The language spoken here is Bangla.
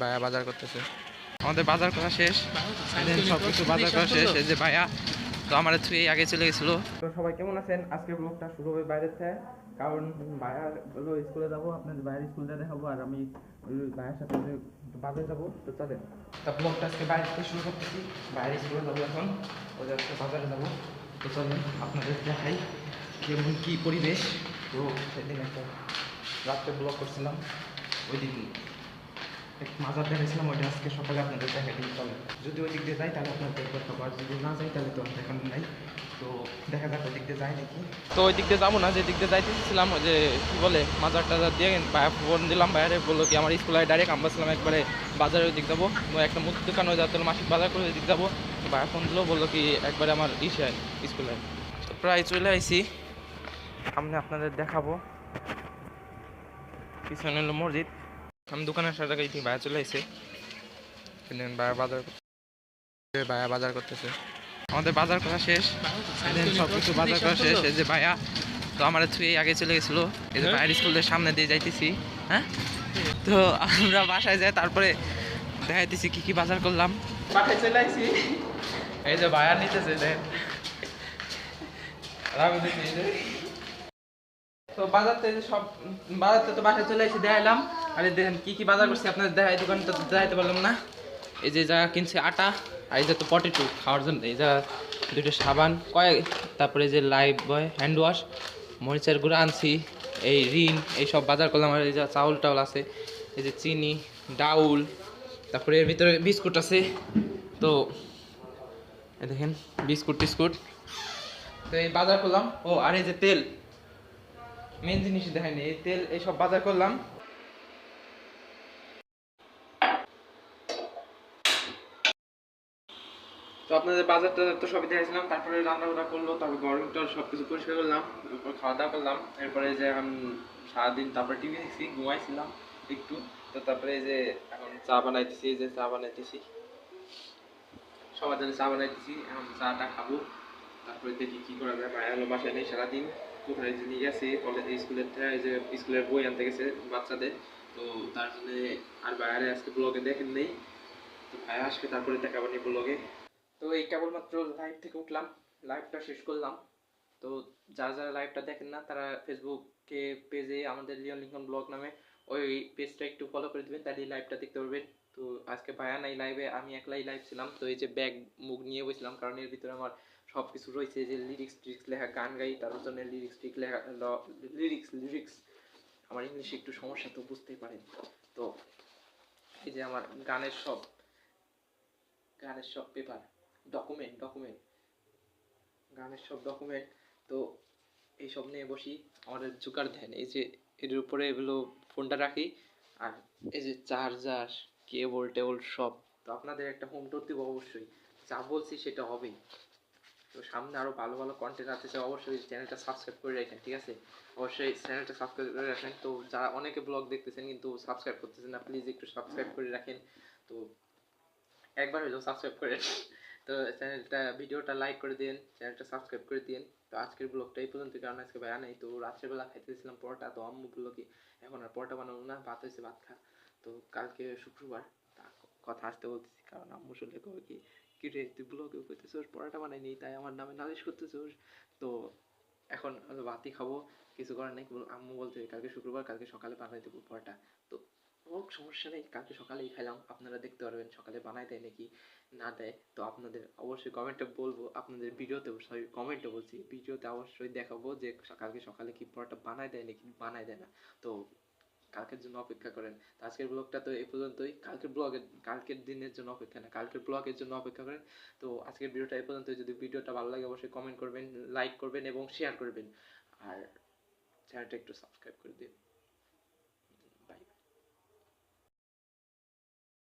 ভাইয়া বাজার করতেছে। আমাদের বাজার করা শেষ। সব কিছু বাজার করা শেষ। এই যে ভাইয়া তো আমার থুয়ে আগে চলে গেছিল। তো সবাই কেমন আছেন? আজকের ব্লগটা শুরু হবে বাইরের থেকে। কারণ ভাইয়া হলো স্কুলে যাব আপনাদের বাইরের স্কুলটা দেখাবো আর আমি ভাইয়ের সাথে বাজারে যাব তো চলেন। তা ব্লগটা আজকে বাইরে থেকে শুরু করতেছি। বাইরে স্কুলে যাব এখন ওদের আজকে বাজারে যাব। তো চলেন আপনাদের দেখাই কেমন কী পরিবেশ। তো সেদিন একটা রাত্রে ব্লগ করছিলাম ওই দিন মাজার ওইটা আজকে সকালে আপনাদের দেখা যদি ওই দিক দিয়ে যাই, তাহলে যদি না যাই, তাহলে তো নাই। তো দেখা যাক ওই দিক দিয়ে যাই নাকি তো ওই দিক যাব না যে দিক দিয়ে যাইতেছিলাম যে কি বলে, মাজার টাজার দিয়ে ফোন দিলাম বাইরে, বলল কি আমার স্কুলে ডাইরেক্ট আমরা ছিলাম একবারে বাজারে ওই দিক যাব। একটা মুদির দোকান ওই যাতে মাসিক বাজার করে ওই দিক যাব। ভাইয়া ফোন দিলো, বলল কি একবারে আমার ইসে স্কুলে প্রায় চলে আইছি। সামনে আপনাদের দেখাবো। পিছনে হলো মসজিদ। আমি দোকানের সাথে গেছি ভাইয়া চলে এসে ভাইয়া বাজার ভাইয়া বাজার করতেছে। আমাদের বাজার করা শেষ। সব কিছু বাজার করা শেষ। এই যে ভাইয়া তো আমার থুয়ে আগে চলে গেছিল। এই যে ভাইয়ের স্কুলের সামনে দিয়ে যাইতেছি হ্যাঁ? তো আমরা বাসায় যাই তারপরে দেখাইতেছি কি কি বাজার করলাম। বাসায় চলে এই যে ভাইয়া নিতেছে এই যে। তো বাজার থেকে সব বাজার থেকে তো বাসায় চলে এসে দেখাইলাম। আর দেখেন, কি কি বাজার করছি আপনাদের দেখাই দোকানটা তো দেখাইতে পারলাম না। এই যে যা কিনছে আটা, আর এই যে তো পটেটো খাওয়ার জন্য। এই যা দুটো সাবান, কয়েক, তারপরে যে লাইভ বয় হ্যান্ড ওয়াশ মরিচের গুঁড়ো আনছি, এই ঋণ এই সব বাজার করলাম। আর এই যা চাউল টাউল আছে, এই যে চিনি, ডাউল, তারপরে এর ভিতরে বিস্কুট আছে। তো দেখেন, বিস্কুট, টিস্কুট। তো এই বাজার করলাম। ও, আর এই যে তেল। মেন জিনিস দেখায়নি এই তেল এইসব বাজার করলাম। তো আপনাদের বাজারটা তো সবই দেখাইছিলাম, তারপরে রান্না বান্না করল, তারপর গরম গরমটা সব কিছু পরিষ্কার করলাম, তারপর খাওয়া দাওয়া করলাম, এরপরে যে এখন সারাদিন তারপরে টিভি দেখছি, ঘুমাইছিলাম একটু, তো তারপরে এই যে এখন চা বানাইতেছি, এই যে চা বানাইতেছি। সবার জন্য চা বানাইতেছি, এখন চাটা খাব। তারপরে দেখি কি করা যায়। ভাইয়া হলো বাসায় নেই সারাদিন। কোথায় যে নিয়ে গেছে কলেজ স্কুলের যে স্কুলের বই আনতে গেছে বাচ্চাদের। তো তার জন্য আর বাইরে আজকে ব্লগে দেখেন নেই। তো ভাইয়া আসবে তারপরে দেখাবো নি ব্লগে তো এই কেবলমাত্র লাইভ থেকে উঠলাম। লাইভটা শেষ করলাম। তো যারা যারা লাইভটা দেখেন না, তারা ফেসবুকে পেজে আমাদের লিওন লিঙ্কন ব্লগ নামে ওই পেজটা একটু ফলো করে দিবেন, তাহলে লাইভটা দেখতে পারবেন। তো আজকে ভায়া নাই লাইভে আমি একলাই লাইভ ছিলাম। তো এই যে ব্যাগ মুখ নিয়ে বসছিলাম কারণ এর ভিতরে আমার সব কিছু রয়েছে যে লিরিক্স ট্রিক্স লেখা, গান গাই, তার জন্য লিরিক্স ট্রিক লেখা লিরিক্স লিরিক্স আমার ইংলিশে একটু সমস্যা, তো বুঝতেই পারেন। তো এই যে আমার গানের সব গানের সব পেপার ডকুমেন্ট ডকুমেন্ট গানের সব ডকুমেন্ট তো এইসব নিয়ে বসি। আমাদের জোগার ধ্যান এই যে এর উপরে এগুলো ফোনটা রাখি আর এই যে চার্জার, কেবল টেবল সব। তো আপনাদের একটা হোম টুর দিব অবশ্যই। যা বলছি সেটা হবেই। তো সামনে আরও ভালো ভালো কন্টেন্ট আছে, তো অবশ্যই চ্যানেলটা সাবস্ক্রাইব করে রাখেন, ঠিক আছে? অবশ্যই চ্যানেলটা সাবস্ক্রাইব করে রাখেন। তো যারা অনেকে ব্লগ দেখতেছেন কিন্তু সাবস্ক্রাইব করতেছেন না প্লিজ একটু সাবস্ক্রাইব করে রাখেন। তো একবার হলেও সাবস্ক্রাইব করেন তো চ্যানেলটা, ভিডিওটা লাইক করে দিন চ্যানেলটা সাবস্ক্রাইব করে দিন তো আজকের ব্লগটা এই পর্যন্ত, কারণ আজকে ভাইয়া নেই, তো রাত্রেবেলা খাইতেছিলাম পরোটা, তো আম্মু বলল কি, এখন আর পরোটা বানাবো না, ভাত হয়েছে, ভাত খা। তো কালকে শুক্রবার কথা আসতে বলতেছি, কারণ আম্মু শুনলে কবে কি কি রে, তুই ব্লগে করতেছোস পরোটা বানাইনি তাই আমার নামে নালিশ করতেছোস তো এখন ভাতই খাব, কিছু করার নেই আম্মু বলতে কালকে শুক্রবার, কালকে সকালে বানাই দেবো পরোটা। তো হোক, সমস্যা নেই, কালকে সকালেই খাইলাম আপনারা দেখতে পারবেন, সকালে বানাই দেয় নাকি না দেয়। তো আপনাদের অবশ্যই কমেন্টে বলব, আপনাদের ভিডিওতে সরি কমেন্টে বলছি, ভিডিওতে অবশ্যই দেখাবো যে কালকে সকালে কি পরোটা বানায় দেয় নাকি বানায় দেয় না। তো কালকের জন্য অপেক্ষা করেন। তো আজকের ব্লগটা তো এই পর্যন্তই। কালকের ব্লগের কালকের দিনের জন্য অপেক্ষা না, কালকের ব্লগের জন্য অপেক্ষা করেন। তো আজকের ভিডিওটা এই পর্যন্ত যদি ভিডিওটা ভালো লাগে, অবশ্যই কমেন্ট করবেন লাইক করবেন এবং শেয়ার করবেন। আর চ্যানেলটা একটু সাবস্ক্রাইব করে দিন।